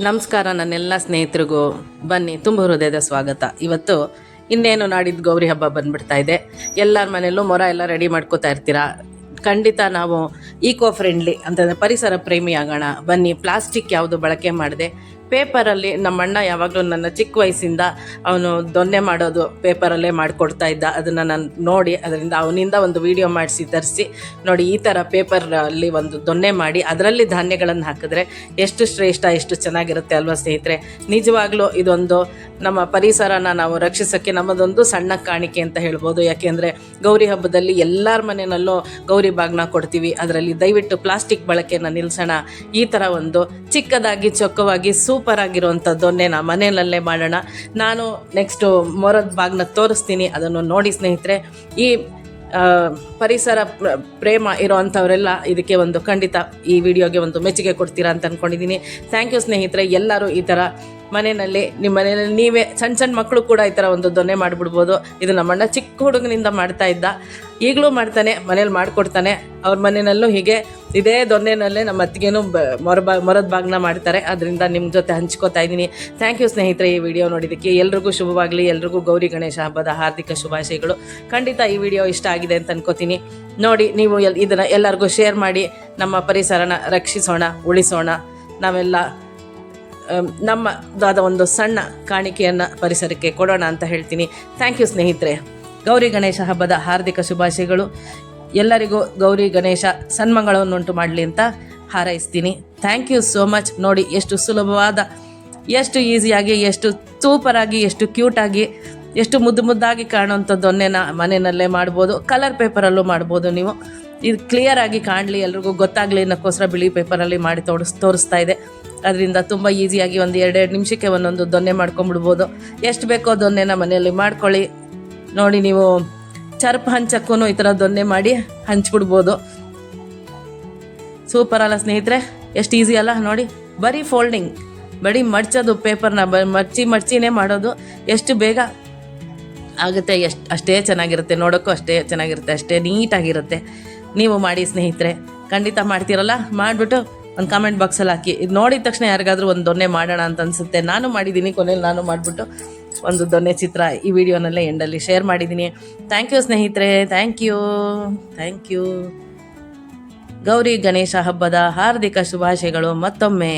ನಮಸ್ಕಾರ ನನ್ನೆಲ್ಲ ಸ್ನೇಹಿತರಿಗೂ. ಬನ್ನಿ, ತುಂಬ ಹೃದಯದ ಸ್ವಾಗತ. ಇವತ್ತು ಇನ್ನೇನು ನಾಡಿದ್ದು ಗೌರಿ ಹಬ್ಬ ಬಂದ್ಬಿಡ್ತಾ ಇದೆ. ಎಲ್ಲರ ಮನೆಯಲ್ಲೂ ಮೊರ ಎಲ್ಲ ರೆಡಿ ಮಾಡ್ಕೋತಾ ಇರ್ತೀರಾ? ಖಂಡಿತ ನಾವು ಈಕೋ ಫ್ರೆಂಡ್ಲಿ ಅಂತಂದರೆ ಪರಿಸರ ಪ್ರೇಮಿ ಆಗೋಣ ಬನ್ನಿ, ಪ್ಲಾಸ್ಟಿಕ್ ಯಾವುದು ಬಳಕೆ ಮಾಡದೆ? ಪೇಪರಲ್ಲಿ ನಮ್ಮಣ್ಣ ಯಾವಾಗಲೂ ನನ್ನ ಚಿಕ್ಕ ವಯಸ್ಸಿಂದ ಅವನು ದೊನ್ನೆ ಮಾಡೋದು ಪೇಪರಲ್ಲೇ ಮಾಡಿಕೊಡ್ತಾ ಇದ್ದ. ಅದನ್ನು ನಾನು ನೋಡಿ ಅದರಿಂದ ಅವನಿಂದ ಒಂದು ವಿಡಿಯೋ ಮಾಡಿಸಿ ತರಿಸಿ, ನೋಡಿ ಈ ಥರ ಪೇಪರಲ್ಲಿ ಒಂದು ದೊನ್ನೆ ಮಾಡಿ, ಅದರಲ್ಲಿ ಧಾನ್ಯಗಳನ್ನು ಹಾಕಿದ್ರೆ ಎಷ್ಟು ಶ್ರೇಷ್ಠ, ಎಷ್ಟು ಚೆನ್ನಾಗಿರುತ್ತೆ ಅಲ್ವಾ ಸ್ನೇಹಿತರೆ? ನಿಜವಾಗ್ಲೂ ಇದೊಂದು ನಮ್ಮ ಪರಿಸರನ ನಾವು ರಕ್ಷಿಸೋಕ್ಕೆ ನಮ್ಮದೊಂದು ಸಣ್ಣ ಕಾಣಿಕೆ ಅಂತ ಹೇಳ್ಬೋದು. ಯಾಕೆಂದರೆ ಗೌರಿ ಹಬ್ಬದಲ್ಲಿ ಎಲ್ಲರ ಮನೆಯಲ್ಲೂ ಗೌರಿ ಬಾಗ್ನ ಕೊಡ್ತೀವಿ. ಅದರಲ್ಲಿ ದಯವಿಟ್ಟು ಪ್ಲಾಸ್ಟಿಕ್ ಬಳಕೆನ ನಿಲ್ಲಿಸೋಣ ಈ ಥರ ಒಂದು ಚಿಕ್ಕದಾಗಿ ಚೊಕ್ಕವಾಗಿ ಸೂಪರ್ ನಾ ಮನೆಯಲ್ಲೇ ಮಾಡೋಣ. ನಾನು ನೆಕ್ಸ್ಟು ಮೊರದ ಬಾಗ್ನ ತೋರಿಸ್ತೀನಿ, ಅದನ್ನು ನೋಡಿ ಸ್ನೇಹಿತರೆ. ಈ ಪರಿಸರ ಪ್ರ- ಪ್ರೇಮ ಇರೋವಂಥವರೆಲ್ಲ ಇದಕ್ಕೆ ಒಂದು ಖಂಡಿತ ಈ ವಿಡಿಯೋಗೆ ಒಂದು ಮೆಚ್ಚುಗೆ ಕೊಡ್ತೀರಾ ಅಂತ ಅಂದ್ಕೊಂಡಿದ್ದೀನಿ ಥ್ಯಾಂಕ್ ಯು ಸ್ನೇಹಿತರೆ, ಎಲ್ಲರೂ ಈ ಥರ ಮನೆಯಲ್ಲಿ ನಿಮ್ಮ ಮನೆಯಲ್ಲಿ ನೀವೇ ಸಣ್ಣ ಸಣ್ಣ ಮಕ್ಕಳು ಕೂಡ ಈ ಥರ ಒಂದು ದೊನ್ನೆ ಮಾಡಿಬಿಡ್ಬೋದು. ಇದು ನಮ್ಮಣ್ಣ ಚಿಕ್ಕ ಹುಡುಗನಿಂದ ಮಾಡ್ತಾ ಇದ್ದ. ಈಗಲೂ ಮಾಡ್ತಾನೆ, ಮನೇಲಿ ಮಾಡಿಕೊಡ್ತಾನೆ. ಅವ್ರ ಮನೆಯಲ್ಲೂ ಹೀಗೆ ಇದೇ ದೊನ್ನೆನಲ್ಲೇ ನಮ್ಮ ಅತ್ತಿಗೆನು ಬ, ಮೊರ ಬಾ, ಮೊರದ ಬಾಗ್ನ ಮಾಡ್ತಾರೆ ಅದರಿಂದ ನಿಮ್ಮ ಜೊತೆ ಹಂಚ್ಕೋತಾ ಇದ್ದೀನಿ. ಥ್ಯಾಂಕ್ ಯು ಸ್ನೇಹಿತರೆ ಈ ವಿಡಿಯೋ ನೋಡಿದ್ದಕ್ಕೆ. ಎಲ್ರಿಗೂ ಶುಭವಾಗಲಿ, ಎಲ್ರಿಗೂ ಗೌರಿ ಗಣೇಶ ಹಬ್ಬದ ಹಾರ್ದಿಕ ಶುಭಾಶಯಗಳು. ಖಂಡಿತ ಈ ವಿಡಿಯೋ ಇಷ್ಟ ಆಗಿದೆ ಅಂತ ಅನ್ಕೋತೀನಿ. ನೋಡಿ, ನೀವು ಎಲ್, ಇದನ್ನು ಎಲ್ಲರಿಗೂ ಶೇರ್ ಮಾಡಿ, ನಮ್ಮ ಪರಿಸರನ ರಕ್ಷಿಸೋಣ, ಉಳಿಸೋಣ. ನಾವೆಲ್ಲ ನಮ್ಮದಾದ ಒಂದು ಸಣ್ಣ ಕಾಣಿಕೆಯನ್ನು ಪರಿಸರಕ್ಕೆ ಕೊಡೋಣ ಅಂತ ಹೇಳ್ತೀನಿ. ಥ್ಯಾಂಕ್ ಯು ಸ್ನೇಹಿತರೆ. ಗೌರಿ ಗಣೇಶ ಹಬ್ಬದ ಹಾರ್ದಿಕ ಶುಭಾಶಯಗಳು. ಎಲ್ಲರಿಗೂ ಗೌರಿ ಗಣೇಶ ಸನ್ಮಂಗಳವನ್ನುಂಟು ಮಾಡಲಿ ಅಂತ ಹಾರೈಸ್ತೀನಿ. ಥ್ಯಾಂಕ್ ಯು ಸೋ ಮಚ್ ನೋಡಿ ಎಷ್ಟು ಸುಲಭವಾದ, ಎಷ್ಟು ಈಸಿಯಾಗಿ, ಎಷ್ಟು ಸೂಪರಾಗಿ, ಎಷ್ಟು ಕ್ಯೂಟಾಗಿ, ಎಷ್ಟು ಮುದ್ದು ಮುದ್ದಾಗಿ ಕಾಣುವಂಥದ್ದೊನ್ನೆನ ಮನೆಯಲ್ಲೇ ಮಾಡ್ಬೋದು. ಕಲರ್ ಪೇಪರಲ್ಲೂ ಮಾಡ್ಬೋದು ನೀವು. ಇದು ಕ್ಲಿಯರ್ ಆಗಿ ಕಾಣಲಿ, ಎಲ್ರಿಗೂ ಗೊತ್ತಾಗಲಿ, ಅನ್ನೋಕ್ಕೋಸ್ಕರ ಬಿಳಿ ಪೇಪರಲ್ಲಿ ಮಾಡಿ ತೋರಿಸ್, ತೋರಿಸ್ತಾ ಇದೆ. ಅದರಿಂದ ತುಂಬ ಈಸಿಯಾಗಿ ಒಂದು ಎರಡೆರಡು ನಿಮಿಷಕ್ಕೆ ಒಂದೊಂದು ದೊನ್ನೆ ಮಾಡ್ಕೊಂಬಿಡ್ಬೋದು ಎಷ್ಟು ಬೇಕೋ ದೊನ್ನೆನ ಮನೆಯಲ್ಲಿ ಮಾಡ್ಕೊಳ್ಳಿ. ನೋಡಿ ನೀವು ಚರ್ಪ್ ಹಂಚಕ್ಕೂ ಈ ಥರ ದೊನ್ನೆ ಮಾಡಿ ಹಂಚ್ಬಿಡ್ಬೋದು. ಸೂಪರ್ ಅಲ್ಲ ಸ್ನೇಹಿತರೆ, ಎಷ್ಟು ಈಸಿ ಅಲ್ಲ ನೋಡಿ, ಬರೀ ಫೋಲ್ಡಿಂಗ್ ಬರೀ ಮಡ್ಚೋದು ಪೇಪರ್ನ ಬ, ಮಡ್ಚಿ ಮಡ್ಚಿನೇ ಮಾಡೋದು, ಎಷ್ಟು ಬೇಗ ಆಗುತ್ತೆ, ಎಷ್ಟು, ಅಷ್ಟೇ ಚೆನ್ನಾಗಿರುತ್ತೆ, ನೋಡೋಕ್ಕೂ ಅಷ್ಟೇ ಚೆನ್ನಾಗಿರುತ್ತೆ, ಅಷ್ಟೇ ನೀಟಾಗಿರುತ್ತೆ. ನೀವು ಮಾಡಿ ಸ್ನೇಹಿತರೆ, ಖಂಡಿತ ಮಾಡ್ತೀರಲ್ಲ? ಮಾಡಿಬಿಟ್ಟು ಒಂದು ಕಾಮೆಂಟ್ ಬಾಕ್ಸಲ್ಲಿ ಹಾಕಿ. ಇದು ನೋಡಿದ ತಕ್ಷಣ ಯಾರಿಗಾದ್ರೂ ಒಂದು ದೊನ್ನೆ ಮಾಡೋಣ ಅಂತ ಅನಿಸುತ್ತೆ. ನಾನು ಮಾಡಿದ್ದೀನಿ ಕೊನೆಯಲ್ಲಿ ನಾನು ಮಾಡಿಬಿಟ್ಟು ಒಂದು ದೊನ್ನೆ ಚಿತ್ರ ಈ ವಿಡಿಯೋನಲ್ಲೇ ಎಂಡಲ್ಲಿ ಶೇರ್ ಮಾಡಿದ್ದೀನಿ. ಥ್ಯಾಂಕ್ ಯು ಸ್ನೇಹಿತರೆ thank you thank you Gauri Ganesha ಹಬ್ಬದ ಹಾರ್ದಿಕ ಶುಭಾಶಯಗಳು ಮತ್ತೊಮ್ಮೆ.